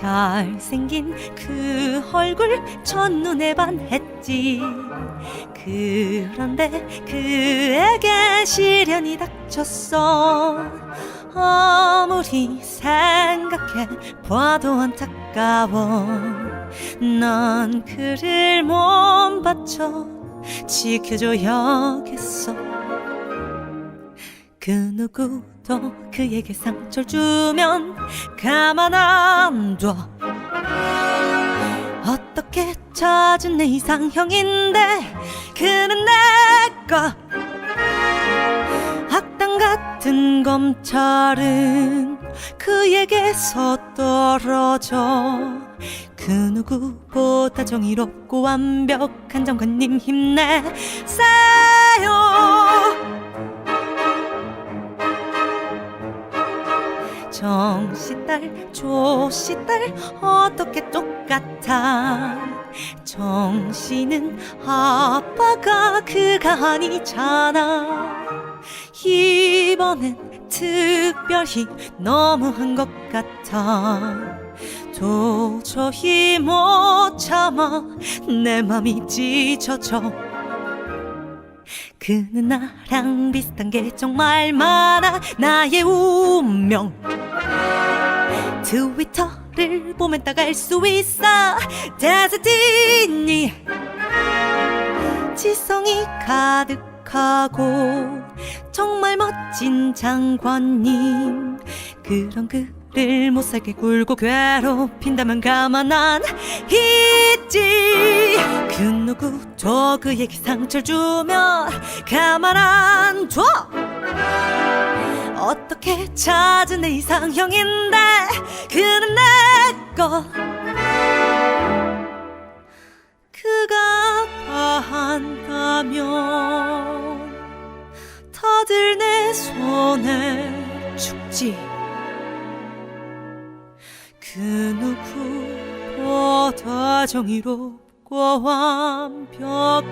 잘생긴 그 얼굴 첫눈에 반했지. 그런데 그에게 시련이 닥쳤어. 아무리 생각해 봐도 안타까워. 난 그를 몸 바쳐 지켜줘야겠어. 그 누구 도 그에게 상처를 주면 가만 안 둬. 어떻게 찾은 내 이상형인데 그는 내가 악당 같은 검찰은 그에게서 떨어져. 그 누구보다 정의롭고 완벽한 장관님 힘내 정씨 딸 조씨 딸 어떻게 똑같아? 정씨는 아빠가 그가 아니잖아. 이번엔 특별히 너무한 것 같아. 도저히 못 참아. 내 맘이 찢어져. 그는 나랑 비슷한 게 정말 많아. 나의 운명 트위터를 보면 딱 알 수 있어. 데스티니 지성이 가득하고 정말 멋진 장관님. 그런 그를 못 살게 굴고 괴롭힌다면 가만 안 있지. 그 누구도 그에게 상처를 주면 가만 안둬. 어떻게 찾은 내 이상형인데 내거. 그가 한다면 다들 내 손에 죽지. 그 누구보다 정의롭고 완벽한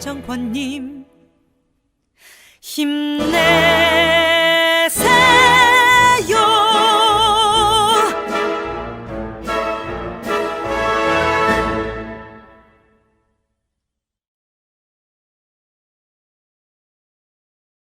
장관님. 힘내